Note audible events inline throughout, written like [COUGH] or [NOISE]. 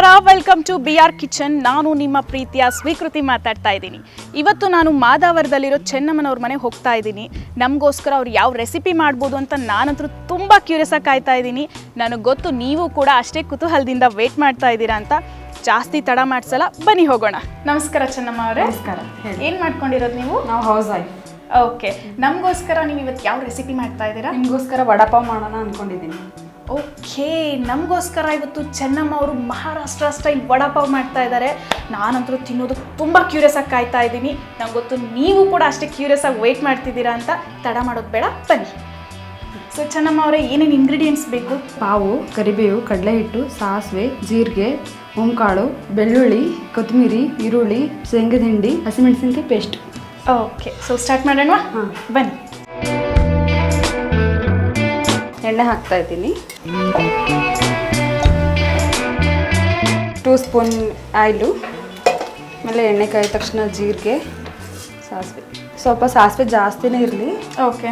ನಮಸ್ಕಾರ welcome to B R kitchen ನಾನು ನಿಮ್ಮ ಪ್ರೀತಿಯ ಸ್ವೀಕೃತಿ ಮಾತಾಡ್ತಾ ಇದ್ದೀನಿ. ಇವತ್ತು ನಾನು ಮಾದಾವರದಲ್ಲಿರೋ ಚೆನ್ನಮ್ಮನವ್ರ ಮನೆಗೆ ಹೋಗ್ತಾ ಇದ್ದೀನಿ. ನಮಗೋಸ್ಕರ ಅವ್ರು ಯಾವ ರೆಸಿಪಿ ಮಾಡ್ಬೋದು ಅಂತ ನಾನಂತೂ ತುಂಬ ಕ್ಯೂರಿಯಸ್ ಆಗಿ ಕಾಯ್ತಾ ಇದ್ದೀನಿ. ನನಗೆ ಗೊತ್ತು ನೀವು ಕೂಡ ಅಷ್ಟೇ ಕುತೂಹಲದಿಂದ ವೇಟ್ ಮಾಡ್ತಾ ಇದ್ದೀರಾ ಅಂತ. ಜಾಸ್ತಿ ತಡ ಮಾಡಿಸಲ್ಲ ಬನ್ನಿ ಹೋಗೋಣ. ನಮಸ್ಕಾರ ಚೆನ್ನಮ್ಮ ಅವರೇ. ನಮಸ್ಕಾರ ಏನು ಮಾಡ್ಕೊಂಡಿರೋದು ನೀವು? ನಾವು ಹೌಸ್ ವೈಫ್ ಓಕೆ ನಮಗೋಸ್ಕರ ನೀವು ಇವತ್ತು ಯಾವ ರೆಸಿಪಿ ಮಾಡ್ತಾ ಇದ್ದೀರಾ? ನಿಮಗೋಸ್ಕರ ವಡಾಪಾವ್ ಮಾಡೋಣ ಅನ್ಕೊಂಡಿದ್ದೀನಿ. ಓಕೆ ನಮಗೋಸ್ಕರ ಇವತ್ತು ಚೆನ್ನಮ್ಮ ಅವರು ಮಹಾರಾಷ್ಟ್ರ ಸ್ಟೈಲ್ ವಡಾಪಾವ್ ಮಾಡ್ತಾ ಇದ್ದಾರೆ. ನಾನಂತರೂ ತಿನ್ನೋದಕ್ಕೆ ತುಂಬ ಕ್ಯೂರಿಯಸ್ ಆಗಿ ಕಾಯ್ತಾ ಇದ್ದೀನಿ. ನಂಗೆ ಗೊತ್ತು ನೀವು ಕೂಡ ಅಷ್ಟೇ ಕ್ಯೂರಿಯಸ್ ಆಗಿ ವೆಯ್ಟ್ ಮಾಡ್ತಿದ್ದೀರಾ ಅಂತ ತಡ ಮಾಡೋದು ಬೇಡ ಬನ್ನಿ. ಸೊ ಚೆನ್ನಮ್ಮ ಅವರೇ ಏನೇನು ಇಂಗ್ರೀಡಿಯೆಂಟ್ಸ್ ಬೇಕು? ಪಾವು ಕರಿಬೇವು ಕಡಲೆ ಹಿಟ್ಟು ಸಾಸಿವೆ ಜೀರಿಗೆ ಓಂಕಾಳು ಬೆಳ್ಳುಳ್ಳಿ ಕೊತ್ತಂಬರಿ ಈರುಳ್ಳಿ ಶೇಂಗದ ಹಿಂಡಿ ಹಸಿಮೆಣಸಿನ್ಕಾಯಿ ಪೇಸ್ಟ್ ಓಕೆ ಸೊ ಸ್ಟಾರ್ಟ್ ಮಾಡೋಣ? ಹಾಂ. ಬನ್ನಿ. ಎಣ್ಣೆ ಹಾಕ್ತಾ ಇದ್ದೀನಿ. ಟೂ ಸ್ಪೂನ್ ಆಯಿಲು ಆಮೇಲೆ ಎಣ್ಣೆ ಕಾಯ್ದ ತಕ್ಷಣ ಜೀರಿಗೆ ಸಾಸಿವೆ. ಸ್ವಲ್ಪ ಸಾಸಿವೆ ಜಾಸ್ತಿನೇ ಇರಲಿ. ಓಕೆ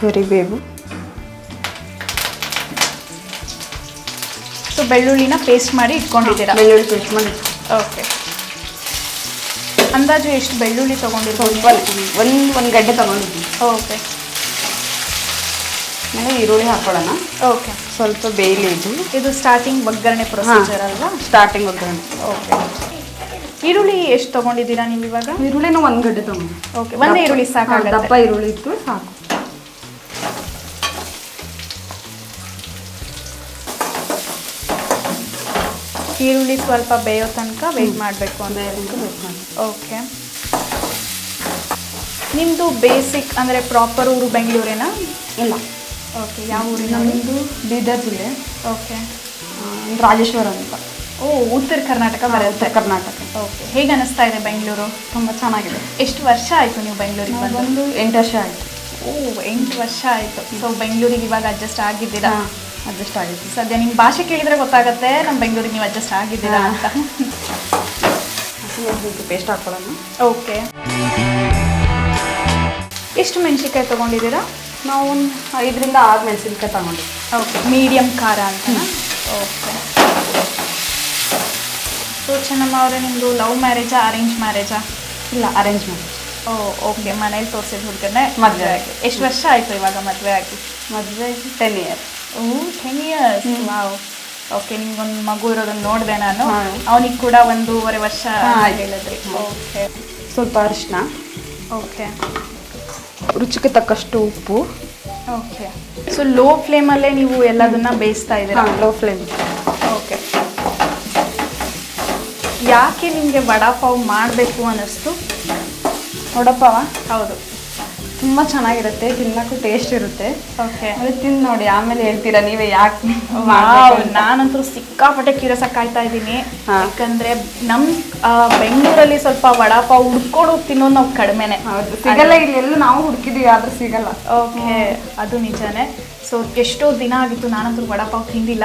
ಕರಿಬೇವು ಸೊ ಬೆಳ್ಳುಳ್ಳಿನ ಪೇಸ್ಟ್ ಮಾಡಿ ಇಟ್ಕೊಂಡಿದ್ದೀರಾ? ಬೆಳ್ಳುಳ್ಳಿ ಪೇಸ್ಟ್ ಮಾಡಿ ಓಕೆ ಅಂದಾಜು ಎಷ್ಟು ಬೆಳ್ಳುಳ್ಳಿ ತೊಗೊಂಡಿರ್ಬೋದು ಒಂದು ಒಂದು ಗಡ್ಡೆ ತೊಗೊಂಡಿದ್ದೀನಿ. ಓಕೆ ಆಮೇಲೆ ಈರುಳ್ಳಿ ಹಾಕೊಳ್ಳೋಣ. ಓಕೆ. ಸ್ವಲ್ಪ ಬೇಯಲಿ ಇದು. ಇದು ಸ್ಟಾರ್ಟಿಂಗ್ ಒಗ್ಗರಣೆ ಪ್ರೊಸೀಜರ್ ಅಲ್ವಾ? ಸ್ಟಾರ್ಟಿಂಗ್ ಒಗ್ಗರಣೆ. ಓಕೆ. ಈರುಳ್ಳಿ ಎಷ್ಟು ತಗೊಂಡಿದ್ದೀರಾ ನೀವು ಇವಾಗ? ಈರುಳ್ಳಿನೂ ಒಂದು ಗಡ್ಡೆ ತಗೊಂಡು. ಓಕೆ ಒಂದೇ ಈರುಳ್ಳಿ ಸಾಕು ದಪ್ಪ ಈರುಳ್ಳಿ ಇತ್ತು ಸಾಕು. ಈರುಳ್ಳಿ ಸ್ವಲ್ಪ ಬೇಯೋ ತನಕ ವೇಟ್ ಮಾಡಬೇಕು ಮಾಡಿ. ಓಕೆ. ನಿಮ್ಮದು ಬೇಸಿಕ್ ಅಂದರೆ ಪ್ರಾಪರ್ ಊರು ಬೆಂಗಳೂರೇನಾ? ಇಲ್ಲ. ಓಕೆ ಯಾವ ಊರಿನ ನಮ್ಮದು ಬೀದರ್ ಜಿಲ್ಲೆ. ಓಕೆ. ರಾಜೇಶ್ವರ ಅಂತ. ಓ ಉತ್ತರ ಕರ್ನಾಟಕ ಉತ್ತರ ಬರುತ್ತೆ ಕರ್ನಾಟಕ. ಓಕೆ ಹೇಗೆ ಅನಿಸ್ತಾ ಇದೆ ಬೆಂಗಳೂರು? ತುಂಬ ಚೆನ್ನಾಗಿದೆ. ಎಷ್ಟು ವರ್ಷ ಆಯಿತು ನೀವು ಬೆಂಗಳೂರಿಗೆ ಬಂದು? ಎಂಟು ವರ್ಷ ಆಯಿತು. ಓ ಎಂಟು ವರ್ಷ ಆಯಿತು. ಸೊ ಬೆಂಗಳೂರಿಗೆ ಇವಾಗ ಅಡ್ಜಸ್ಟ್ ಆಗಿದ್ದೀರಾ? ಅಡ್ಜಸ್ಟ್ ಆಗಿದೆ ಸದ್ಯ ನಿಮ್ಮ ಭಾಷೆ ಕೇಳಿದರೆ ಗೊತ್ತಾಗುತ್ತೆ ನಮ್ಮ ಬೆಂಗಳೂರಿಗೆ ನೀವು ಅಡ್ಜಸ್ಟ್ ಆಗಿದ್ದೀರಾ. ಅಂತ. ಪೇಸ್ಟ್ ಹಾಕೊಳ್ಳೋಣ. ಓಕೆ. ಎಷ್ಟು ಮೆಣಸಿನ್ಕಾಯಿ ತೊಗೊಂಡಿದ್ದೀರಾ? ನಾವು ಒಂದು ಐದರಿಂದ ಆರು ಮೆಣಸಿನ್ಕಾಯಿ ತಗೊಂಡು ಓಕೆ ಮೀಡಿಯಮ್ ಖಾರ ಅಂತ ಓಕೆ ಸೊ ಚೆನ್ನಮ್ಮ ಅವರೇ ನಿಮ್ಮದು ಲವ್ ಮ್ಯಾರೇಜಾ ಅರೇಂಜ್ ಮ್ಯಾರೇಜಾ ಇಲ್ಲ ಅರೇಂಜ್ ಮ್ಯಾರೇಜ್ ಓ ಓಕೆ ಮನೇಲಿ ತೋರಿಸಿದ ಹುಡುಗನೇ ಮದುವೆ ಆಗಿ. ಎಷ್ಟು ವರ್ಷ ಆಯಿತು ಇವಾಗ ಮದುವೆ ಆಗಿ? ಮದುವೆ ten year oh ten years wow okay ನಿಮ್ಗೊಂದು ಮಗು ಇರೋದನ್ನ ನೋಡಿದೆ ನಾನು. ಅವನಿಗೆ ಕೂಡ ಒಂದೂವರೆ ವರ್ಷ. ಹೇಳಿದ್ರಿ. ಓಕೆ ಸ್ವಲ್ಪ ಅರಿಶಿನ. ಓಕೆ ರುಚಿಗೆ ತಕ್ಕಷ್ಟು ಉಪ್ಪು. ಓಕೆ. ಸೊ ಲೋ ಫ್ಲೇಮಲ್ಲೇ ನೀವು ಎಲ್ಲದನ್ನ ಬೇಯಿಸ್ತಾ ಇದ್ದೀರಾ? Low flame okay. ಯಾಕೆ ನಿಮಗೆ ವಡಾಪಾವ್ ಮಾಡಬೇಕು ಅನ್ನಿಸ್ತು? ವಡಾಪಾವ? ಹೌದು. ತುಂಬ ಚೆನ್ನಾಗಿರುತ್ತೆ ತಿನ್ನಕ್ಕೂ ಟೇಸ್ಟ್ ಇರುತ್ತೆ. ಓಕೆ ಆಮೇಲೆ ತಿಂದು ನೋಡಿ ಆಮೇಲೆ ಹೇಳ್ತೀರಾ ನೀವೇ ಯಾಕೆ ನಾನಂತೂ ಸಿಕ್ಕಾಪಟ್ಟೆ ಕ್ಯೂರಿಯಸ್ ಆಗಿ ಕಾಯ್ತಾ ಇದ್ದೀನಿ. ಯಾಕಂದ್ರೆ ನಮ್ ಬೆಂಗಳೂರಲ್ಲಿ ಸ್ವಲ್ಪ ವಡಾಪಾವ್ ಹುಡ್ಕೊಂಡು ತಿನ್ನೋದು ನಾವು ಕಡಿಮೆನೆ. ಹೌದು ಸಿಗಲ್ಲ ಇಲ್ಲಿ ಎಲ್ಲ ನಾವು ಹುಡುಕಿದೀವಿ ಆದ್ರೂ ಸಿಗಲ್ಲ. ಓಕೆ ಅದು ನಿಜಾನೇ. ಸೊ ಎಷ್ಟೋ ದಿನ ಆಗಿತ್ತು ನಾನಂತೂ ವಡಾಪಾವ್ ತಿಂದಿಲ್ಲ.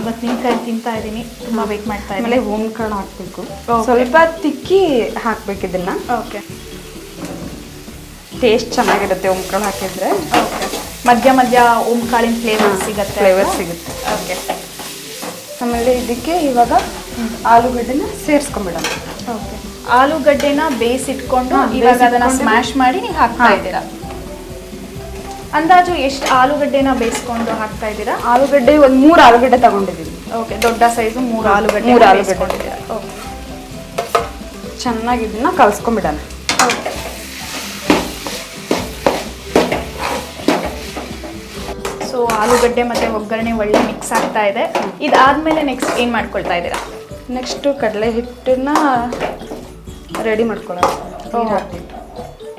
ಇವತ್ತು ನಿಮ್ಮ ಕೈ ತಿಂತಾ ಇದ್ದೀನಿ ತುಂಬಾ ವೇಟ್ ಮಾಡ್ತಾ ಇದ್ದೀನಿ. ಕಾಳು ಹಾಕ್ಬೇಕು. ಸ್ವಲ್ಪ ತಿಕ್ಕಿ ಹಾಕ್ಬೇಕು ಇದನ್ನ. ಓಕೆ ಟೇಸ್ಟ್ ಚೆನ್ನಾಗಿರುತ್ತೆ ಓಂಕಾಳು ಕಾಳು ಹಾಕಿದ್ರೆ. ಓಕೆ ಮಧ್ಯ ಮಧ್ಯ ಓಂಕಾಳಿನ ಫ್ಲೇವರ್ ಸಿಗುತ್ತೆ ಫ್ಲೇವರ್ ಸಿಗುತ್ತೆ. ಓಕೆ ಆಮೇಲೆ ಇದಕ್ಕೆ ಇವಾಗ ಆಲೂಗಡ್ಡೆನ ಸೇರಿಸ್ಕೊಂಬಿಡೋಣ. ಓಕೆ ಆಲೂಗಡ್ಡೆನ ಬೇಯಿಸಿಟ್ಕೊಂಡು ಇಟ್ಕೊಂಡು ಇವಾಗ ಅದನ್ನು ಸ್ಮ್ಯಾಶ್ ಮಾಡಿ ನೀವು ಹಾಕ್ತಾ. ಇದ್ದೀರಾ. ಅಂದಾಜು ಎಷ್ಟು ಆಲೂಗಡ್ಡೆನ ಬೇಯಿಸ್ಕೊಂಡು ಹಾಕ್ತಾ ಇದ್ದೀರಾ? ಆಲೂಗಡ್ಡೆ ಒಂದು ಮೂರು ಆಲೂಗಡ್ಡೆ ತಗೊಂಡಿದ್ದೀನಿ ಓಕೆ ದೊಡ್ಡ ಸೈಜು ಮೂರು ಆಲೂಗಡ್ಡೆ ಮೂರು ಆಲೂಗಡ್ಡೆ. ಓಕೆ ಚೆನ್ನಾಗಿ ಇದನ್ನ ಕಲ್ಸ್ಕೊಂಬಿಡೋಣ. ಓಕೆ ಆಲೂಗಡ್ಡೆ ಮತ್ತು ಒಗ್ಗರಣೆ ಒಳ್ಳೆ ಮಿಕ್ಸ್ ಆಗ್ತಾ ಇದೆ. ಇದಾದಮೇಲೆ ನೆಕ್ಸ್ಟ್ ಏನು ಮಾಡ್ಕೊಳ್ತಾ ಇದ್ದೀರಾ? ನೆಕ್ಸ್ಟು ಕಡಲೆ ಹಿಟ್ಟನ್ನ ರೆಡಿ ಮಾಡ್ಕೊಳ್ಳೋಣ. ಓಕೆ ಹಾಕ್ಬಿಟ್ಟು.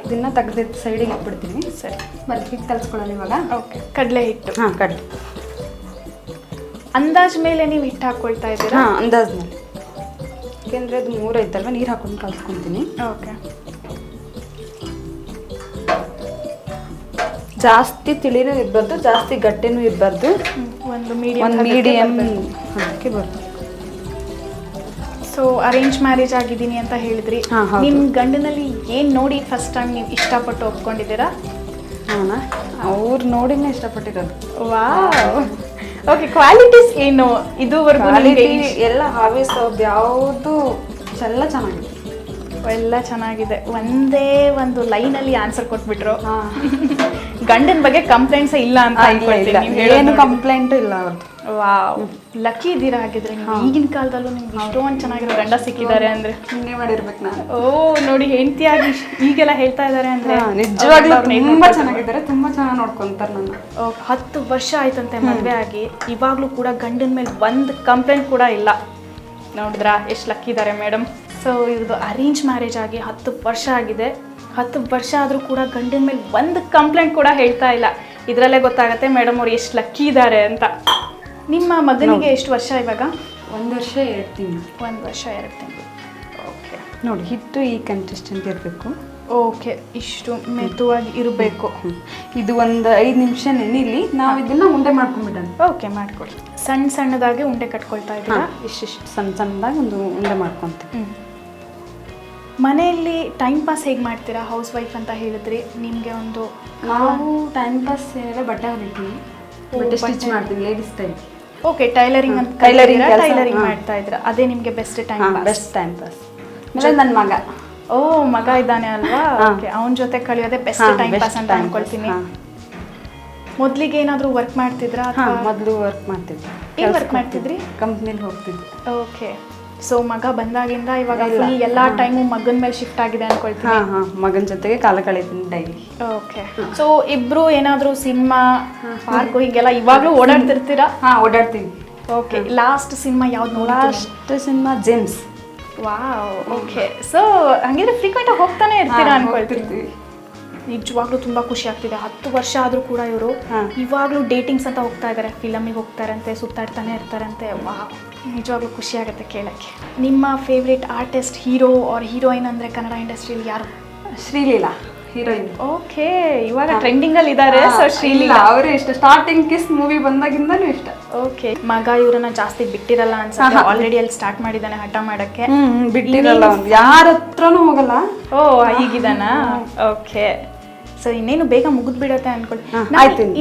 ಇದನ್ನ ತೆಗೆದು ಸೈಡಿಗೆ ಇಟ್ಬಿಡ್ತೀನಿ. ಸರಿ. ಮತ್ತೆ ಹಿಟ್ಟು ಕಲ್ಸ್ಕೊಳ್ಳೋಣ ಇವಾಗ. ಓಕೆ ಕಡಲೆ ಹಿಟ್ಟು. ಹಾಂ ಕಡಲೆ. ಅಂದಾಜ್ ಮೇಲೆ ನೀವು ಹಿಟ್ಟು ಹಾಕ್ಕೊಳ್ತಾ ಇದ್ದೀರಾ? ಹಾಂ ಅಂದಾಜ್ ಮೇಲೆ. ಯಾಕೆಂದರೆ ಅದು ಮೂರು ಐತಲ್ವ? ನೀರು ಹಾಕೊಂಡು ಕಲ್ಸ್ಕೊತೀನಿ. ಓಕೆ ಜಾಸ್ತಿ ತಿಳಿನೂ ಇರಬಾರ್ದು ಜಾಸ್ತಿ ಗಟ್ಟಿನೂ ಇರಬಾರ್ದು. ಒಂದು ಮೀಡಿಯಂ ಒಂದು ಮೀಡಿಯಮ್ ಅದಕ್ಕೆ ಬರ್ತದೆ ಸೊ ಅರೇಂಜ್ ಮ್ಯಾರೇಜ್ ಆಗಿದ್ದೀನಿ ಅಂತ ಹೇಳಿದ್ರಿ. ನಿಮ್ಮ ನಿಮ್ ಗಂಡನಲ್ಲಿ ಏನು ನೋಡಿ ಫಸ್ಟ್ ಟೈಮ್ ನೀವು ಇಷ್ಟಪಟ್ಟು ಒಪ್ಕೊಂಡಿದ್ದೀರಾ? ಹಾಂ ಅವ್ರು ನೋಡಿನೇ ಇಷ್ಟಪಟ್ಟಿರೋದು. ವಾ ಓಕೆ ಕ್ವಾಲಿಟೀಸ್ ಏನು? ಇದುವರೆಗೂ ಎಲ್ಲ ಹಾವೀಸ್ ಅವ್ರದ್ದು ಯಾವುದು ಎಲ್ಲ ಚೆನ್ನಾಗಿದೆ. ಎಲ್ಲ ಚೆನ್ನಾಗಿದೆ. ಒಂದೇ ಒಂದು ಲೈನಲ್ಲಿ ಆನ್ಸರ್ ಕೊಟ್ಬಿಟ್ರು. ಹಾ. ಗಂಡನ ಬಗ್ಗೆ ಕಂಪ್ಲೇಂಟ್ಸ್ ಇಲ್ಲ ಅಂತ. ಅನ್ಕೊಳ್ತೀನಿ. ನೀವು ಏನು ಕಂಪ್ಲೇಂಟ್ ಇಲ್ಲ ಅವ್ರದ್ದು ವಾವ್. ಲಕ್ಕಿ ಇದ್ದೀರಾ ಹಾಗಿದ್ರೆ ನೀವು? ಈಗಿನ ಕಾಲದಲ್ಲೂ ನಿಮ್ಗೆ ಇಷ್ಟೊಂದು ಚೆನ್ನಾಗಿರೋ ಗಂಡ ಸಿಕ್ಕಿದ್ದಾರೆ ಅಂದ್ರೆ. ಮಾಡಿರ್ಬೇಕು ನಾನು. ಓ ನೋಡಿ ಹೆಂಡತಿಯಾಗಿ ಈಗೆಲ್ಲ ಹೇಳ್ತಾ ಇದ್ದಾರೆ ಅಂದ್ರೆ ನಿಜವಾಗ್ಲೂ ತುಂಬಾ? ಚೆನ್ನಾಗಿದ್ದಾರೆ. ತುಂಬಾ ಚೆನ್ನಾಗಿ ನೋಡ್ಕೊಂತಾರೆ ನನ್ನ. ಹತ್ತು ವರ್ಷ ಆಯ್ತಂತೆ ಮದುವೆ ಆಗಿ. ಇವಾಗ್ಲೂ ಕೂಡ ಗಂಡನ ಮೇಲೆ ಒಂದು ಕಂಪ್ಲೇಂಟ್ ಕೂಡ ಇಲ್ಲ. ನೋಡಿದ್ರಾ? ಎಷ್ಟು ಲಕ್ಕಿ ಇದ್ದಾರೆ ಮೇಡಮ್ ಸೊ ಇವ್ರದ್ದು ಅರೇಂಜ್ ಮ್ಯಾರೇಜ್ ಆಗಿ ಹತ್ತು ವರ್ಷ ಆಗಿದೆ. ಹತ್ತು ವರ್ಷ ಆದರೂ ಕೂಡ ಗಂಡಿನ ಮೇಲೆ ಒಂದು ಕಂಪ್ಲೇಂಟ್ ಕೂಡ ಹೇಳ್ತಾ ಇಲ್ಲ. ಇದರಲ್ಲೇ ಗೊತ್ತಾಗತ್ತೆ ಮೇಡಮ್ ಅವ್ರು ಎಷ್ಟು ಲಕ್ಕಿ ಇದ್ದಾರೆ ಅಂತ. ನಿಮ್ಮ ಮಗನಿಗೆ ಎಷ್ಟು ವರ್ಷ ಇವಾಗ? ಒಂದು ವರ್ಷ ಎರಡು ತಿಂಗಳು. ಒಂದು ವರ್ಷ ಎರಡು ತಿಂಗಳು. ಓಕೆ ನೋಡಿ ಹಿಟ್ಟು ಈ ಕನ್ಸಿಸ್ಟೆಂಟ್ ಇರಬೇಕು. ಓಕೆ ಇಷ್ಟು ಮೆತುವಾಗಿ ಇರಬೇಕು. ಇದು ಒಂದು ಐದು ನಿಮಿಷ ನೆನಿಲಿ ನಾವು ಇದನ್ನ ಉಂಡೆ ಮಾಡ್ಕೊಂಡ್ಬಿಡೋಣ. ಓಕೆ ಮಾಡ್ಕೊಳ್ಳಿ ಸಣ್ಣ ಸಣ್ಣದಾಗಿ ಉಂಡೆ ಕಟ್ಕೊಳ್ತಾ ಇದ್ದೀರಾ? ಇಷ್ಟಿಷ್ಟು ಸಣ್ಣ ಸಣ್ಣದಾಗಿ ಒಂದು ಉಂಡೆ ಮಾಡ್ಕೊಂತೀವಿ. ಮನೆಯಲ್ಲಿ ಟೈಮ್ ಪಾಸ್ ಹೇಗೆ ಮಾಡ್ತೀರಾ ಹೌಸ್ ವೈಫ್ ಅಂತ ಹೇಳಿದ್ರಿ? ನಿಮಗೆ ಒಂದು ನಾವು ಟೈಮ್ ಪಾಸ್ ಎಲ್ಲ ಬಟ್ಟೆ ಹೊಲಿತೀವಿ. ಬಟ್ಟೆ ಸ್ಟಿಚ್. ಮಾಡ್ತೀವಿ ಲೇಡೀಸ್ ಟೈಪ್ ಓಕೆ ಟೈಲರಿಂಗ್ ಅಂತ ಟೈಲರಿಂಗ್ ಟೈಲರಿಂಗ್ ಮಾಡ್ತಾ ಇದ್ರ ಅದೇ ನಿಮಗೆ best time pass best time pass ಆಮೇಲೆ ನನ್ನ ಮಗ. ಓ ಮಗ ಇದ್ದಾನೆ ಅಲ್ವಾ? ಓಕೆ ಅವನ ಜೊತೆ ಕಳೆಯೋದೇ ಬೆಸ್ಟ್ ಟೈಮ್ ಪಾಸ್ ಅಂತ ಟೈಮ್ ಅನ್ಕೊಳ್ತೀನಿ. ಮೊದಲಿಗೆ ಏನಾದರೂ ವರ್ಕ್ ಮಾಡ್ತಿದ್ರಾ ಮೊದಲು ವರ್ಕ್ ಮಾಡ್ತಿದ್ದೆ ಏನು ವರ್ಕ್ ಮಾಡ್ತಿದ್ರಿ? ಕಂಪ್ನಿಲಿ ಹೋಗ್ತಿದ್ದೆ ಓಕೆ ಸೊ ಮಗ ಬಂದಾಗಿಂದ ಇವಾಗ. ಫುಲ್ ಎಲ್ಲಾ ಟೈಮು ಮಗನ ಮೇಲೆ ಶಿಫ್ಟ್ ಆಗಿದೆ ಅನ್ಕೊಳ್ತೀನಿ. ಹಾಂ ಹಾಂ. ಮಗನ ಜೊತೆಗೆ ಕಾಲ ಕಳೀತೀನಿ ಡೈಲಿ ಓಕೆ ಸೊ ಇಬ್ರು ಏನಾದರೂ ಸಿನಿಮಾ ಪಾರ್ಕ್ ಹೀಗೆಲ್ಲ ಇವಾಗಲೂ ಓಡಾಡ್ತಿರ್ತೀರಾ? ಹಾಂ ಓಡಾಡ್ತೀನಿ. ಓಕೆ ಲಾಸ್ಟ್ ಸಿನಿಮಾ ಯಾವ್ದು ನೋಡಾಸ್ಟ್ last cinema James wow okay so ಹಂಗಿದ್ರೆ ಫ್ರೀಕ್ವೆಂಟ್ ಆಗಿ ಹೋಗ್ತಾನೆ ಇರ್ತೀರಾ ಅನ್ಕೊಳ್ತೀನಿ. ಹೋಗ್ತಿರ್ತೀವಿ. ನಿಜವಾಗ್ಲೂ ತುಂಬಾ ಖುಷಿ ಆಗ್ತಿದೆ. ಹತ್ತು ವರ್ಷ ಆದ್ರೂ ಕೂಡ ಇವರು ಇವಾಗಲೂ ಡೇಟಿಂಗ್ಸ್ ಅಂತ ಹೋಗ್ತಾ ಇದ್ದಾರೆ ಫಿಲಮಿಗೆ ಹೋಗ್ತಾರಂತೆ ಸುತ್ತಾಡ್ತಾನೆ ಇರ್ತಾರಂತೆ. ವಾ ನಿಜವಾಗ್ಲೂ ಖುಷಿ ಆಗುತ್ತೆ ಕೇಳಕ್ಕೆ. ನಿಮ್ಮ favourite artist hero or heroine ಅಂದ್ರೆ ಕನ್ನಡ ಇಂಡಸ್ಟ್ರಿಯಲ್ಲಿ ಯಾರು? ಶ್ರೀಲೀಲಾ ಹೀರೋಯಿನ್ ಓಕೆ ಇವಾಗ ಟ್ರೆಂಡಿಂಗ್ ಅಲ್ಲಿ ಇದ್ದಾರೆ ಸೊ ಶ್ರೀಲೀಲಾ. ಅವರೇ ಇಷ್ಟ. ಸ್ಟಾರ್ಟಿಂಗ್ ಕಿಸ್ ಮೂವಿ ಬಂದಾಗಿಂದನೂ ಇಷ್ಟ. ಓಕೆ ಮಗ ಇವರನ್ನ ಜಾಸ್ತಿ ಬಿಟ್ಟಿರಲ್ಲ ಅನ್ಸುತ್ತೆ. ಆಲ್ರೆಡಿ ಅಲ್ಲಿ ಸ್ಟಾರ್ಟ್ ಮಾಡಿದ್ದಾನೆ ಹಠ ಮಾಡಕ್ಕೆ. ಬಿಟ್ಟಿರಲ್ಲ. ಯಾರ ಹತ್ರನೂ ಹೋಗಲ್ಲ. ಓ ಈಗಿದಾನ ಓಕೆ ಸೊ ಇನ್ನೇನು ಬೇಗ ಮುಗಿದ್ ಬಿಡತ್ತೆ ಅನ್ಕೊಂಡು.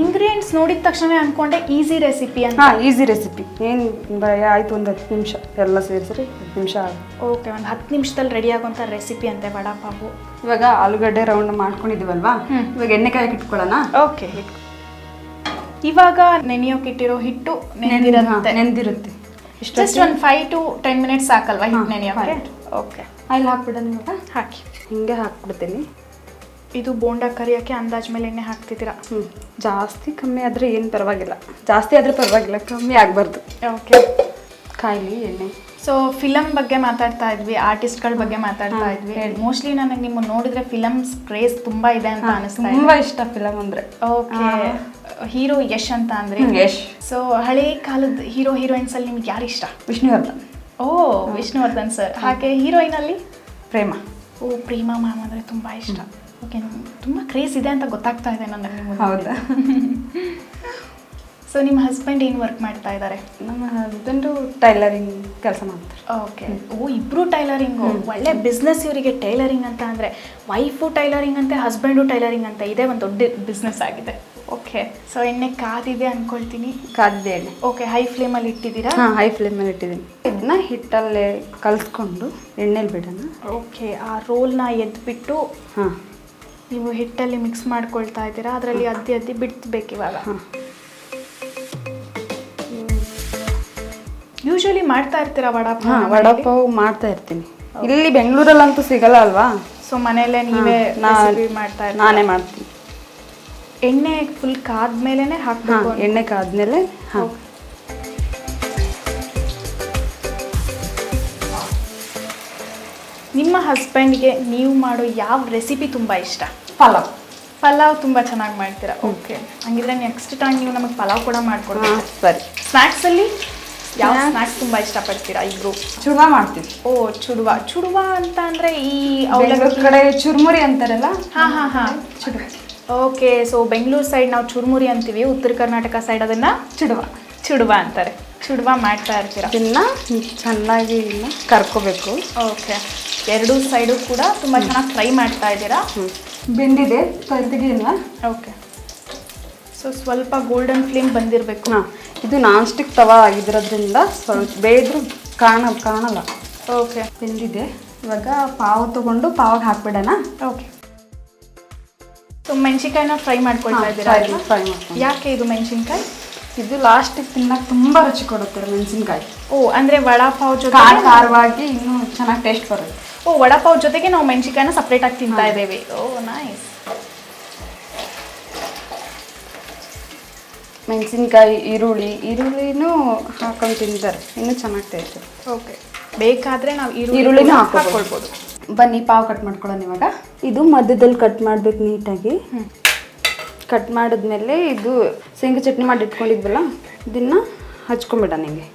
ಇಂಗ್ರೀಡಿಯೆಂಟ್ಸ್ ನೋಡಿದ ತಕ್ಷಣ ಅನ್ಕೊಂಡೆ ಈಸಿ ರೆಸಿಪಿ ಅಂತ. ಹಾ ಈಸಿ ರೆಸಿಪಿ ಏನು ಆಯ್ತು ಒಂದು ಹತ್ತು ನಿಮಿಷ. ಎಲ್ಲ ಸೇರಿಸ್ರಿ ಹತ್ತು ನಿಮಿಷ ಓಕೆ ಒಂದು ಹತ್ತು ನಿಮಿಷದಲ್ಲಿ ರೆಡಿ ಆಗುವಂಥ ರೆಸಿಪಿ ಅಂತೆ ವಡಾಪಾವು. ಇವಾಗ ಆಲೂಗಡ್ಡೆ ರೌಂಡ್ ಮಾಡ್ಕೊಂಡಿದೀವಲ್ವಾ. ಇವಾಗ ಎಣ್ಣೆ ಕಾಯಕ್ಕೆ ಇಟ್ಕೊಳ್ಳೋಣ ಓಕೆ ಇವಾಗ ನೆನೆಯೋಕೆ ಇಟ್ಟಿರೋ ಹಿಟ್ಟು ನೆನೆದಿರುತ್ತೆ ನೆನೆದಿರುತ್ತೆ ಜಸ್ಟ್ ಒಂದು ಫೈವ್ ಟು ಟೆನ್ ಮಿನಿಟ್ಸ್ ಸಾಕಲ್ವಾ ಹಿಟ್ಟು ನೆನೆಯೋಕೆ. ಓಕೆ ಅಲ್ಲಿ ಹಾಕ್ಬಿಡೋಣ ಇವಾಗ? ಹಾಕಿ. ಹಿಂಗೆ ಹಾಕ್ಬಿಡ್ತೀನಿ. ಇದು ಬೋಂಡ ಕರಿಯೋಕ್ಕೆ ಅಂದಾಜ್ ಮೇಲೆ ಎಣ್ಣೆ ಹಾಕ್ತಿದ್ದೀರಾ? ಹ್ಞೂ ಜಾಸ್ತಿ ಕಮ್ಮಿ ಆದರೆ ಏನು ಪರವಾಗಿಲ್ಲ. ಜಾಸ್ತಿ ಆದರೆ ಪರವಾಗಿಲ್ಲ ಕಮ್ಮಿ ಆಗಬಾರ್ದು. ಓಕೆ ಕಾಯಿಲಿ ಎಣ್ಣೆ. ಸೊ ಫಿಲಮ್ ಬಗ್ಗೆ ಮಾತಾಡ್ತಾ ಇದ್ವಿ ಆರ್ಟಿಸ್ಟ್ಗಳ ಬಗ್ಗೆ ಮಾತಾಡ್ತಾ ಇದ್ವಿ. ಮೋಸ್ಟ್ಲಿ ನನಗೆ ನಿಮ್ಮ ನೋಡಿದ್ರೆ ಫಿಲಮ್ಸ್ ಕ್ರೇಜ್ ತುಂಬಾ ಇದೆ ಅಂತ ಅನಿಸ್ತಾ ತುಂಬಾ ತುಂಬ ಇಷ್ಟ ಫಿಲಮ್ ಅಂದ್ರೆ. ಓಕೆ ಹೀರೋ ಯಶ್ ಅಂತ ಅಂದ್ರೆ? ಯಶ್. ಸೊ ಹಳೆ ಕಾಲದ ಹೀರೋ ಹೀರೋಯಿನ್ಸ್ ಅಲ್ಲಿ ನಿಮ್ಗೆ ಯಾರು ಇಷ್ಟ? ವಿಷ್ಣುವರ್ಧನ್. ಓ ವಿಷ್ಣುವರ್ಧನ್ ಸರ್ ಹಾಗೆ ಹೀರೋಯಿನ್ ಅಲ್ಲಿ? ಪ್ರೇಮ. ಓ ಪ್ರೇಮ ಮ್ಯಾಮ್ ಅಂದ್ರೆ ತುಂಬಾ ಇಷ್ಟ. ಓಕೆ ತುಂಬ ಕ್ರೇಜ್ ಇದೆ ಅಂತ ಗೊತ್ತಾಗ್ತಾ ಇದೆ ನನಗೆ ಹೌದಾ? [LAUGHS] ಸೊ ನಿಮ್ಮ ಹಸ್ಬೆಂಡ್ ಏನು ವರ್ಕ್ ಮಾಡ್ತಾ ಇದ್ದಾರೆ ನಮ್ಮ ಹಸ್ಬೆಂಡು ಟೈಲರಿಂಗ್ ಕೆಲಸ ಮಾಡ್ತಾರೆ. ಓಕೆ ಓ ಇಬ್ಬರು ಟೈಲರಿಂಗು ಒಳ್ಳೆ ಬಿಸ್ನೆಸ್ ಇವರಿಗೆ ಟೈಲರಿಂಗ್ ಅಂತ ಅಂದರೆ ವೈಫು ಟೈಲರಿಂಗ್ ಅಂತೆ ಹಸ್ಬೆಂಡು ಟೈಲರಿಂಗ್ ಅಂತ ಇದೇ ಒಂದು ದೊಡ್ಡ ಬಿಸ್ನೆಸ್ ಆಗಿದೆ. ಓಕೆ ಸೊ ಎಣ್ಣೆ ಕಾದಿದೆ ಅನ್ಕೊಳ್ತೀನಿ. ಕಾದಿದೆ ಎಣ್ಣೆ. ಓಕೆ ಹೈ ಫ್ಲೇಮಲ್ಲಿ ಇಟ್ಟಿದ್ದೀರಾ? ಹಾಂ ಹೈ ಫ್ಲೇಮಲ್ಲಿ ಇಟ್ಟಿದ್ದೀನಿ. ಇದನ್ನ ಹಿಟ್ಟಲ್ಲೇ ಕಲಿಸ್ಕೊಂಡು ಎಣ್ಣೆಲಿ ಬಿಡೋಣ. ಓಕೆ ಆ ರೋಲ್ನ ಎದ್ಬಿಟ್ಟು ಹಾಂ. ನೀವು ಹಿಟ್ಟಲ್ಲಿ ಮಿಕ್ಸ್ ಮಾಡ್ಕೊಳ್ತಾ ಇದ್ದೀರಾ? ಅದರಲ್ಲಿ ಅದ್ದಿ ಅದ್ದಿ ಬಿಡ್ಬೇಕು ಇವಾಗ ಯೂಶಲಿ ಮಾಡ್ತಾ ಇರ್ತೀರಾ ವಡಾಪಾವ್ ಹಾಂ ವಡಾಪಾವ್ ಮಾಡ್ತಾ ಇರ್ತೀನಿ. ಇಲ್ಲಿ ಬೆಂಗಳೂರಲ್ಲಂತೂ ಸಿಗಲ್ಲ ಅಲ್ವಾ? ಸೊ ಮನೆಯಲ್ಲೇ ನೀವೇ ಹಾ, ನಾ- recipe ಮಾಡ್ತಾ ಇರ್ತೀರಾ? ನಾನೇ ಮಾಡ್ತೀನಿ. ಎಣ್ಣೆ ಫುಲ್ ಕಾದ್ಮೇಲೆ ಹಾಕ್ಬೇಕು ಎಣ್ಣೆ ಕಾದ್ಮೇಲೆ ಹಾಂ. ನಿಮ್ಮ ಹಸ್ಬೆಂಡ್ಗೆ ನೀವು ಮಾಡೋ ಯಾವ ರೆಸಿಪಿ ತುಂಬ ಇಷ್ಟ? ಪಲಾವ್. ಪಲಾವ್ ತುಂಬ ಚೆನ್ನಾಗಿ ಮಾಡ್ತೀರಾ? ಓಕೆ ಹಂಗಿದ್ರೆ ನೆಕ್ಸ್ಟ್ ಟೈಮ್ ನೀವು ನಮಗೆ ಪಲಾವ್ ಕೂಡ ಮಾಡ್ಕೊಡಿ ಮಾಡ್ಕೊಡ್ತೀರಾ ಸರಿ. ಸ್ನ್ಯಾಕ್ಸಲ್ಲಿ ಯಾವ? ಸ್ನ್ಯಾಕ್ಸ್ ತುಂಬ ಇಷ್ಟಪಡ್ತೀರಾ ಇಬ್ರು ಚುಡುವ ಮಾಡ್ತೀವಿ. ಓ ಚುಡುವ ಚುಡುವ ಅಂತ ಅಂದರೆ ಈ ಕಡೆ ಚುರುಮುರಿ ಅಂತಾರಲ್ಲ? ಹಾಂ ಹಾಂ ಹಾಂ. ಚುಡುವ ಓಕೆ ಸೊ ಬೆಂಗಳೂರು ಸೈಡ್ ನಾವು ಚುರುಮುರಿ ಅಂತೀವಿ ಉತ್ತರ ಕರ್ನಾಟಕ ಸೈಡ್ ಅದನ್ನು ಚುಡುವ ಚುಡುವ ಅಂತಾರೆ. ಚುಡುವ ಮಾಡ್ತಾ ಇರ್ತೀರಾ? ಇದನ್ನ ಚೆನ್ನಾಗಿ ಇನ್ನ ಕರ್ಕೋಬೇಕು. ಓಕೆ ಎರಡೂ ಸೈಡು ಕೂಡ ತುಂಬ ಚೆನ್ನಾಗಿ ಫ್ರೈ ಮಾಡ್ತಾ ಇದ್ದೀರಾ? ಬೆಂದಿದೆ ತೆಗೆದಿಲ್ಲ ಓಕೆ. ಸೊ ಸ್ವಲ್ಪ ಗೋಲ್ಡನ್ ಫ್ಲೇಮ್ ಬಂದಿರಬೇಕು. ಹಾಂ ಇದು ನಾನ್ ಸ್ಟಿಕ್ ತವಾ ಆಗಿರೋದ್ರಿಂದ ಸ್ವಲ್ಪ ಬೇಯ್ದ್ರು ಕಾಣ ಕಾಣಲ್ಲ. ಓಕೆ ಬೆಂದಿದೆ. ಇವಾಗ ಪಾವು ತೊಗೊಂಡು ಪಾವಾಗ ಹಾಕ್ಬಿಡೋಣ. ಓಕೆ ಸೊ ಮೆಣಸಿನ್ಕಾಯಿನ ಫ್ರೈ ಮಾಡ್ಕೊಳ್ತಾ ಇದ್ದೀರಾ ಫ್ರೈ ಮಾಡ್ಕೊಂಡು ಯಾಕೆ ಇದು ಮೆಣಸಿನ್ಕಾಯಿ? ಇದು ಲಾಸ್ಟಿಗೆ ತಿನ್ನಕ್ಕೆ ತುಂಬ ರುಚಿ ಕೊಡುತ್ತೆ ಮೆಣಸಿನ್ಕಾಯಿ. ಓ ಅಂದ್ರೆ ವಡಾಪಾವ್ ಜೊತೆ ಖಾರ ಖಾರವಾಗಿ ಇನ್ನೂ ಚೆನ್ನಾಗಿ ಟೇಸ್ಟ್ ಬರುತ್ತೆ. ಓ ವಡಪಾವ್ ಜೊತೆಗೆ ನಾವು ಮೆಣಸಿಕಾಯಿನ ಸಪ್ರೇಟ್ ಆಗಿ ತಿಂತಾ ಇದ್ದೇವೆ. ಓ ನೈಸ್ ಮೆಣಸಿನ್ಕಾಯಿ ಈರುಳ್ಳಿ ಈರುಳ್ಳಿನೂ ಹಾಕೊಂಡು ತಿಂತಾರೆ. ಇನ್ನೂ ಚೆನ್ನಾಗಿ ಟೇಸ್ಟ್ ಓಕೆ ಬೇಕಾದ್ರೆ ನಾವು ಈರುಳ್ಳಿನೂ ಹಾಕೊಳ್ಬೋದು ಬನ್ನಿ ಪಾವ್ ಕಟ್ ಮಾಡ್ಕೊಳ್ಳೋಣ ಇವಾಗ. ಇದು ಮಧ್ಯದಲ್ಲಿ ಕಟ್ ಮಾಡ್ಬೇಕು ನೀಟಾಗಿ. ಕಟ್ ಮಾಡಿದ್ಮೇಲೆ ಇದು ಶೇಂಗಾ ಚಟ್ನಿ ಮಾಡಿ ಇಟ್ಕೊಂಡಿದ್ವಲ್ಲ ಇದನ್ನ ಹಚ್ಕೊಂಬಿಡ ನಿಮಗೆ.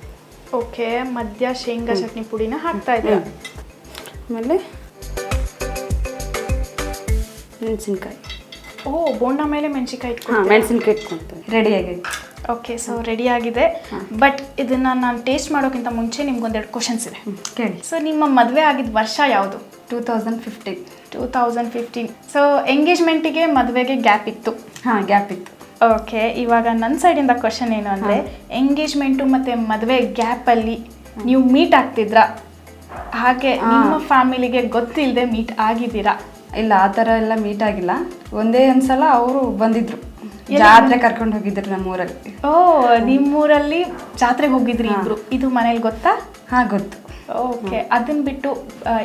ಓಕೆ ಮಧ್ಯ ಶೇಂಗಾ ಚಟ್ನಿ ಪುಡಿನ ಹಾಕ್ತಾ ಇದ್ದೀರಾ? ಆಮೇಲೆ ಮೆಣಸಿನ್ಕಾಯಿ. ಓ ಬೋಂಡ ಮೇಲೆ ಮೆಣಸಿನ್ಕಾಯಿ ಹಾಂ ಇಟ್ಕೊಂಡು ಮೆಣಸಿನ್ಕಾಯಿ ಇಟ್ಕೊಂತ ರೆಡಿ ಆಗಿದೆ ಓಕೆ ಸೊ ರೆಡಿ ಆಗಿದೆ. ಬಟ್ ಇದನ್ನು ನಾನು ಟೇಸ್ಟ್ ಮಾಡೋಕ್ಕಿಂತ ಮುಂಚೆ ನಿಮ್ಗೊಂದೆರಡು ಕ್ವಶನ್ಸ್ ಇದೆ. ಕೇಳಿ. ಸೊ ನಿಮ್ಮ ಮದುವೆ ಆಗಿದ್ದ ವರ್ಷ ಯಾವುದು? Two thousand fifteen two thousand fifteen so ಎಂಗೇಜ್ಮೆಂಟಿಗೆ ಮದುವೆಗೆ ಗ್ಯಾಪ್ ಇತ್ತು. ಹಾಂ ಗ್ಯಾಪ್ ಇತ್ತು. ಓಕೆ ಇವಾಗ ನನ್ನ ಸೈಡಿಂದ ಕ್ವಶನ್ ಏನು ಅಂದರೆ ಎಂಗೇಜ್ಮೆಂಟು ಮತ್ತು ಮದುವೆ ಗ್ಯಾಪಲ್ಲಿ ನೀವು ಮೀಟ್ ಆಗ್ತಿದ್ರಾ? ಹಾಗೆ ನಿಮ್ಮ ಫ್ಯಾಮಿಲಿಗೆ ಗೊತ್ತಿಲ್ಲದೆ ಮೀಟ್ ಆಗಿದ್ದೀರಾ? ಇಲ್ಲ ಆ ಥರ ಎಲ್ಲ ಮೀಟ್ ಆಗಿಲ್ಲ. ಒಂದೇ ಒಂದ್ಸಲ ಅವರು ಬಂದಿದ್ರು. ಜಾತ್ರೆ ಕರ್ಕೊಂಡು ಹೋಗಿದ್ರು ನಮ್ಮೂರಲ್ಲಿ. ಓ ನಿಮ್ಮೂರಲ್ಲಿ ಜಾತ್ರೆಗೆ ಹೋಗಿದ್ರಿ ಇಬ್ರು. ಇದು ಮನೇಲಿ ಗೊತ್ತಾ? ಹಾ ಗೊತ್ತು. ಓಕೆ ಅದನ್ನ ಬಿಟ್ಟು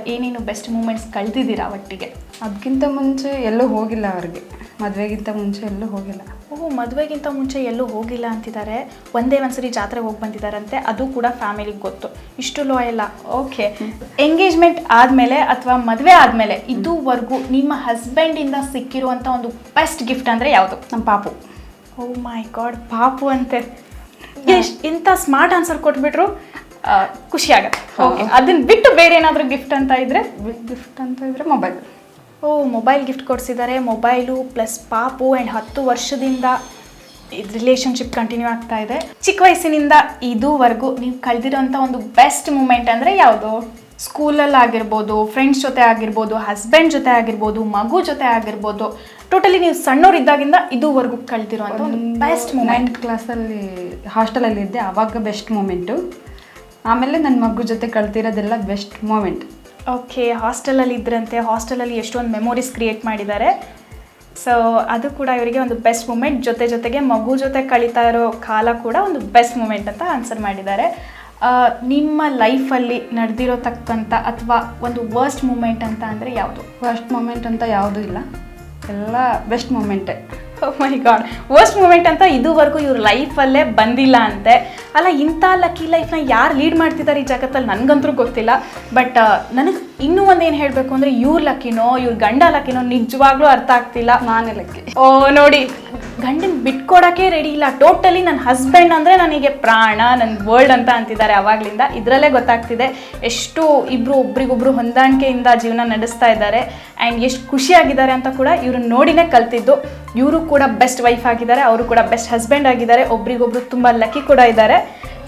ಏನೇನು ಬೆಸ್ಟ್ ಮೂಮೆಂಟ್ಸ್ ಕಳೆದಿದ್ದೀರಾ ಒಟ್ಟಿಗೆ? ಅದಕ್ಕಿಂತ ಮುಂಚೆ ಎಲ್ಲೂ ಹೋಗಿಲ್ಲ ಅವ್ರಿಗೆ. ಮದುವೆಗಿಂತ ಮುಂಚೆ ಎಲ್ಲೂ ಹೋಗಿಲ್ಲ. ಓ ಮದುವೆಗಿಂತ ಮುಂಚೆ ಎಲ್ಲೂ ಹೋಗಿಲ್ಲ ಅಂತಿದ್ದಾರೆ. ಒಂದೇ ಒಂದ್ಸರಿ ಜಾತ್ರೆಗೆ ಹೋಗಿ ಬಂದಿದ್ದಾರಂತೆ. ಅದು ಕೂಡ ಫ್ಯಾಮಿಲಿಗೆ ಗೊತ್ತು. ಇಷ್ಟು ಲಾಯಲ್ಲ ಓಕೆ ಎಂಗೇಜ್ಮೆಂಟ್ ಆದಮೇಲೆ ಅಥವಾ ಮದುವೆ ಆದಮೇಲೆ ಇದುವರೆಗೂ ನಿಮ್ಮ ಹಸ್ಬೆಂಡಿಂದ ಸಿಕ್ಕಿರುವಂಥ ಒಂದು ಬೆಸ್ಟ್ ಗಿಫ್ಟ್ ಅಂದರೆ ಯಾವುದು? ನಮ್ಮ ಪಾಪು. ಓ ಮೈ ಗಾಡ್ ಪಾಪು ಅಂತೆ. ಎಷ್ಟು ಇಂಥ ಸ್ಮಾರ್ಟ್ ಆನ್ಸರ್ ಕೊಟ್ಬಿಟ್ರು ಖುಷಿ ಆಗುತ್ತೆ. ಓಕೆ ಅದನ್ನ ಬಿಟ್ಟು ಬೇರೆ ಏನಾದರೂ ಗಿಫ್ಟ್ ಅಂತ ಇದ್ರೆ? ಗಿಫ್ಟ್ ಅಂತ ಇದ್ರೆ ಮೊಬೈಲ್ ಓ ಮೊಬೈಲ್ ಗಿಫ್ಟ್ ಕೊಡಿಸಿದ್ದಾರೆ ಮೊಬೈಲು ಪ್ಲಸ್ ಪಾಪು ಆ್ಯಂಡ್ ಹತ್ತು ವರ್ಷದಿಂದ ಇದು ರಿಲೇಷನ್ಶಿಪ್ ಕಂಟಿನ್ಯೂ ಆಗ್ತಾ ಇದೆ. ಚಿಕ್ಕ ವಯಸ್ಸಿನಿಂದ ಇದುವರೆಗೂ ನೀವು ಕಳೆದಿರೋಂಥ ಒಂದು ಬೆಸ್ಟ್ ಮೂಮೆಂಟ್ ಅಂದರೆ ಯಾವುದು? ಸ್ಕೂಲಲ್ಲಿ ಆಗಿರ್ಬೋದು ಫ್ರೆಂಡ್ಸ್ ಜೊತೆ ಆಗಿರ್ಬೋದು ಹಸ್ಬೆಂಡ್ ಜೊತೆ ಆಗಿರ್ಬೋದು ಮಗು ಜೊತೆ ಆಗಿರ್ಬೋದು. ಟೋಟಲಿ ನೀವು ಸಣ್ಣವರಿದ್ದಾಗಿಂದ ಇದುವರೆಗೂ ಕಳೆದಿರೋಂಥ ಒಂದು ಬೆಸ್ಟ್ ಮೂಮೆಂಟ್ ಕ್ಲಾಸಲ್ಲಿ ಹಾಸ್ಟೆಲಲ್ಲಿ ಇದ್ದೆ ಆವಾಗ ಬೆಸ್ಟ್ ಮೂಮೆಂಟು ಆಮೇಲೆ ನನ್ನ ಮಗು ಜೊತೆ ಕಳ್ತಿರೋದೆಲ್ಲ ಬೆಸ್ಟ್ ಮೂಮೆಂಟ್ ಓಕೆ, ಹಾಸ್ಟೆಲಲ್ಲಿ ಇದ್ರಂತೆ, ಹಾಸ್ಟೆಲಲ್ಲಿ ಎಷ್ಟೊಂದು ಮೆಮೊರೀಸ್ ಕ್ರಿಯೇಟ್ ಮಾಡಿದ್ದಾರೆ. ಸೊ ಅದು ಕೂಡ ಇವರಿಗೆ ಒಂದು ಬೆಸ್ಟ್ ಮೂಮೆಂಟ್ ಜೊತೆ ಜೊತೆಗೆ ಮಗು ಜೊತೆ ಕಳೀತಾ ಇರೋ ಕಾಲ ಕೂಡ ಒಂದು ಬೆಸ್ಟ್ ಮೂಮೆಂಟ್ ಅಂತ ಆನ್ಸರ್ ಮಾಡಿದ್ದಾರೆ. ನಿಮ್ಮ ಲೈಫಲ್ಲಿ ನಡೆದಿರೋತಕ್ಕಂಥ ಅಥವಾ ಒಂದು ವರ್ಸ್ಟ್ ಮೂಮೆಂಟ್ ಅಂತ ಅಂದರೆ ಯಾವುದು? ಫಸ್ಟ್ ಮೂಮೆಂಟ್ ಅಂತ ಯಾವುದೂ ಇಲ್ಲ. ಎಲ್ಲ ಬೆಸ್ಟ್ ಮೂಮೆಂಟೇ ಮೈ ಗಾಡ್ ವರ್ಸ್ಟ್ ಮೂಮೆಂಟ್ ಅಂತ ಇದುವರೆಗೂ ಇವ್ರ ಲೈಫಲ್ಲೇ ಬಂದಿಲ್ಲ ಅಂತೆ. ಅಲ್ಲ ಇಂಥ ಲಕ್ಕಿ ಲೈಫ್ನ ಯಾರು ಲೀಡ್ ಮಾಡ್ತಿದ್ದಾರೆ ಈ ಜಗತ್ತಲ್ಲಿ? ನನಗಂತೂ ಗೊತ್ತಿಲ್ಲ. ಬಟ್ ನನಗೆ ಇನ್ನೂ ಒಂದೇನು ಹೇಳಬೇಕು ಅಂದರೆ ಇವ್ರ ಲಕ್ಕಿನೋ ಇವ್ರ ಗಂಡ ಲಕ್ಕಿನೋ ನಿಜವಾಗ್ಲೂ ಅರ್ಥ ಆಗ್ತಿಲ್ಲ. ನಾನೇ ಲಕ್ಕಿ ಓ ನೋಡಿ. ಗಂಡನ ಬಿಟ್ಕೊಡಕ್ಕೆ ರೆಡಿ ಇಲ್ಲ. ಟೋಟಲಿ ನನ್ನ ಹಸ್ಬೆಂಡ್ ಅಂದರೆ ನನಗೆ ಪ್ರಾಣ ನನ್ನ ವರ್ಲ್ಡ್ ಅಂತ ಅಂತಿದ್ದಾರೆ ಅವಾಗಲಿಂದ. ಇದರಲ್ಲೇ ಗೊತ್ತಾಗ್ತಿದೆ ಎಷ್ಟು ಇಬ್ಬರು ಒಬ್ರಿಗೊಬ್ರು ಹೊಂದಾಣಿಕೆಯಿಂದ ಜೀವನ ನಡೆಸ್ತಾ ಇದ್ದಾರೆ. ಆ್ಯಂಡ್ ಎಷ್ಟು ಖುಷಿಯಾಗಿದ್ದಾರೆ ಅಂತ ಕೂಡ ಇವ್ರನ್ನ ನೋಡಿನೇ ಕಲ್ತಿದ್ದು. ಇವರು ಕೂಡ ಬೆಸ್ಟ್ ವೈಫ್ ಆಗಿದ್ದಾರೆ, ಅವರು ಕೂಡ ಬೆಸ್ಟ್ ಹಸ್ಬೆಂಡ್ ಆಗಿದ್ದಾರೆ, ಒಬ್ರಿಗೊಬ್ರು ತುಂಬ ಲಕ್ಕಿ ಕೂಡ ಇದ್ದಾರೆ.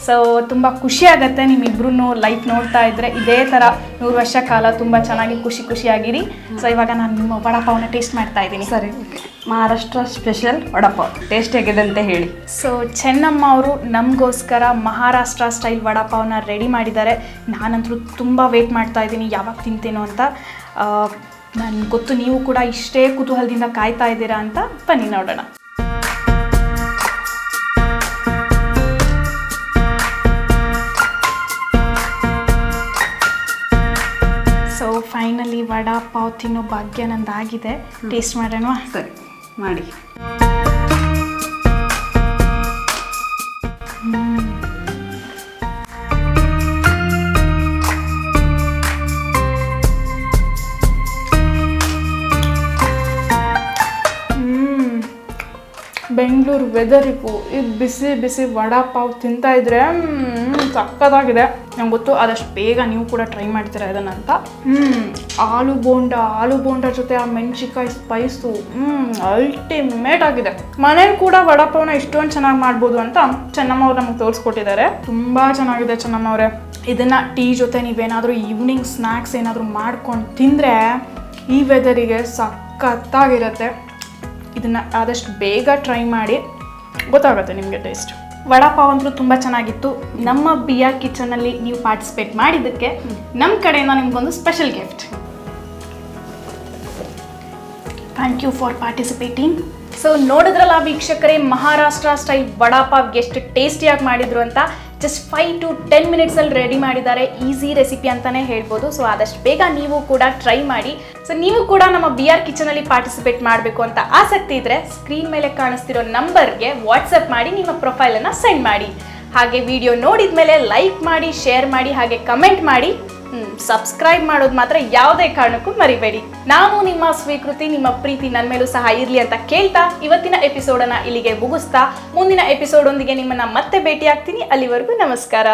ಸೊ ತುಂಬ ಖುಷಿ ಆಗುತ್ತೆ ನಿಮ್ಮಿಬ್ರು ಲೈಫ್ ನೋಡ್ತಾ ಇದ್ರೆ. ಇದೇ ಥರ ನೂರು ವರ್ಷ ಕಾಲ ತುಂಬ ಚೆನ್ನಾಗಿ ಖುಷಿ ಖುಷಿಯಾಗಿರಿ. ಸೊ ಇವಾಗ ನಾನು ನಿಮ್ಮ ವಡಾಪಾವನ್ನ ಟೇಸ್ಟ್ ಮಾಡ್ತಾ ಇದ್ದೀನಿ. ಸರಿ ಮಹಾರಾಷ್ಟ್ರ ಸ್ಪೆಷಲ್ ವಡಪಾವ್. ಟೇಸ್ಟ್ ಹೇಗಿದೆ ಅಂತ ಹೇಳಿ. ಸೊ ಚೆನ್ನಮ್ಮ ಅವರು ನಮಗೋಸ್ಕರ ಮಹಾರಾಷ್ಟ್ರ ಸ್ಟೈಲ್ ವಡಾಪಾವ್ನ ರೆಡಿ ಮಾಡಿದ್ದಾರೆ. ನಾನಂತರೂ ತುಂಬ ವೇಟ್ ಮಾಡ್ತಾ ಇದ್ದೀನಿ ಯಾವಾಗ ತಿಂತೇನೋ ಅಂತ. ನನ್ಗೆ ಗೊತ್ತು ನೀವು ಕೂಡ ಇಷ್ಟೇ ಕುತೂಹಲದಿಂದ ಕಾಯ್ತಾ ಇದ್ದೀರಾ ಅಂತ ಬನ್ನಿ ನೋಡೋಣ. ಫೈನಲಿ ವಡಾಪಾವ್ ತಿನ್ನೋ ಭಾಗ್ಯ ನಂದಾಗಿದೆ. ಟೇಸ್ಟ್ ಮಾಡೋಣ ಸರಿ ಮಾಡಿ. ಬೆಂಗಳೂರು ವೆದರಿಗೂ ಇದು ಬಿಸಿ ಬಿಸಿ ವಡಾಪಾವ್ ತಿಂತಾ ಇದ್ರೆ ಹ್ಮ್, ಸಕ್ಕತ್ತಾಗಿದೆ. ನಂಗೆ ಗೊತ್ತು ಆದಷ್ಟು ಬೇಗ ನೀವು ಕೂಡ ಟ್ರೈ ಮಾಡ್ತೀರಾ ಇದನ್ನಂತ ಹ್ಞೂ ಆಲೂ ಬೋಂಡ ಆಲೂ ಬೋಂಡ ಜೊತೆ ಆ ಮೆಣಸಿಕಾಯಿ ಸ್ಪೈಸು ಹ್ಞೂ ಅಲ್ಟಿಮೇಟ್ ಆಗಿದೆ. ಮನೇಲಿ ಕೂಡ ವಡಾಪಾವ್ನ ಇಷ್ಟೊಂದು ಚೆನ್ನಾಗಿ ಮಾಡ್ಬೋದು ಅಂತ ಚೆನ್ನಮ್ಮ ಅವ್ರು ನಮಗೆ ತೋರಿಸ್ಕೊಟ್ಟಿದ್ದಾರೆ. ತುಂಬ ಚೆನ್ನಾಗಿದೆ ಚೆನ್ನಮ್ಮ ಅವರೇ. ಇದನ್ನು ಟೀ ಜೊತೆ ನೀವೇನಾದರೂ ಈವ್ನಿಂಗ್ ಸ್ನ್ಯಾಕ್ಸ್ ಏನಾದರೂ ಮಾಡ್ಕೊಂಡು ತಿಂದರೆ ಈ ವೆದರಿಗೆ ಸಖತ್ತಾಗಿರುತ್ತೆ. ಇದನ್ನು ಆದಷ್ಟು ಬೇಗ ಟ್ರೈ ಮಾಡಿ ಗೊತ್ತಾಗುತ್ತೆ ನಿಮಗೆ ಟೇಸ್ಟ್ ವಡಾಪಾವ್ ಅಂತೂ ತುಂಬ ಚೆನ್ನಾಗಿತ್ತು. ನಮ್ಮ ಬಿಯಾ ಆರ್ ಕಿಚನಲ್ಲಿ ನೀವು ಪಾರ್ಟಿಸಿಪೇಟ್ ಮಾಡಿದ್ದಕ್ಕೆ ನಮ್ಮ ಕಡೆಯಿಂದ ನಿಮ್ಗೊಂದು special gift thank you for participating so ನೋಡಿದ್ರಲ್ಲ ವೀಕ್ಷಕರೇ, ಮಹಾರಾಷ್ಟ್ರ ಸ್ಟೈಲ್ ವಡಾಪಾವ್ಗೆ ಎಷ್ಟು ಟೇಸ್ಟಿಯಾಗಿ ಮಾಡಿದ್ರು ಅಂತ. ಜಸ್ಟ್ ಫೈವ್ ಟು ಟೆನ್ ಮಿನಿಟ್ಸಲ್ಲಿ ರೆಡಿ ಮಾಡಿದ್ದಾರೆ. ಈಸಿ ರೆಸಿಪಿ ಅಂತಲೇ ಹೇಳ್ಬೋದು. ಸೊ ಆದಷ್ಟು ಬೇಗ ನೀವು ಕೂಡ ಟ್ರೈ ಮಾಡಿ. ಸೊ ನೀವು ಕೂಡ ನಮ್ಮ ಬಿ ಆರ್ ಕಿಚನಲ್ಲಿ ಪಾರ್ಟಿಸಿಪೇಟ್ ಮಾಡಬೇಕು ಅಂತ ಆಸಕ್ತಿ ಇದ್ದರೆ ಸ್ಕ್ರೀನ್ ಮೇಲೆ ಕಾಣಿಸ್ತಿರೋ ನಂಬರ್ಗೆ ವಾಟ್ಸಪ್ ಮಾಡಿ, ನಿಮ್ಮ ಪ್ರೊಫೈಲನ್ನು ಸೆಂಡ್ ಮಾಡಿ. ಹಾಗೆ ವಿಡಿಯೋ ನೋಡಿದ ಮೇಲೆ ಲೈಕ್ ಮಾಡಿ ಶೇರ್ ಮಾಡಿ, ಹಾಗೆ ಕಮೆಂಟ್ ಮಾಡಿ. ಸಬ್ಸ್ಕ್ರೈಬ್ ಮಾಡೋದು ಮಾತ್ರ ಯಾವುದೇ ಕಾರಣಕ್ಕೂ ಮರಿಬೇಡಿ. ನಾನು ನಿಮ್ಮ ಸ್ವೀಕೃತಿ, ನಿಮ್ಮ ಪ್ರೀತಿ ನನ್ನ ಮೇಲೂ ಸಹ ಇರಲಿ ಅಂತ ಕೇಳ್ತಾ ಇವತ್ತಿನ ಎಪಿಸೋಡನ್ನ ಇಲ್ಲಿಗೆ ಮುಗಿಸ್ತಾ, ಮುಂದಿನ ಎಪಿಸೋಡ್ ಒಂದಿಗೆ ನಿಮ್ಮನ್ನ ಮತ್ತೆ ಭೇಟಿ ಆಗ್ತೀನಿ ಅಲ್ಲಿವರೆಗೂ ನಮಸ್ಕಾರ.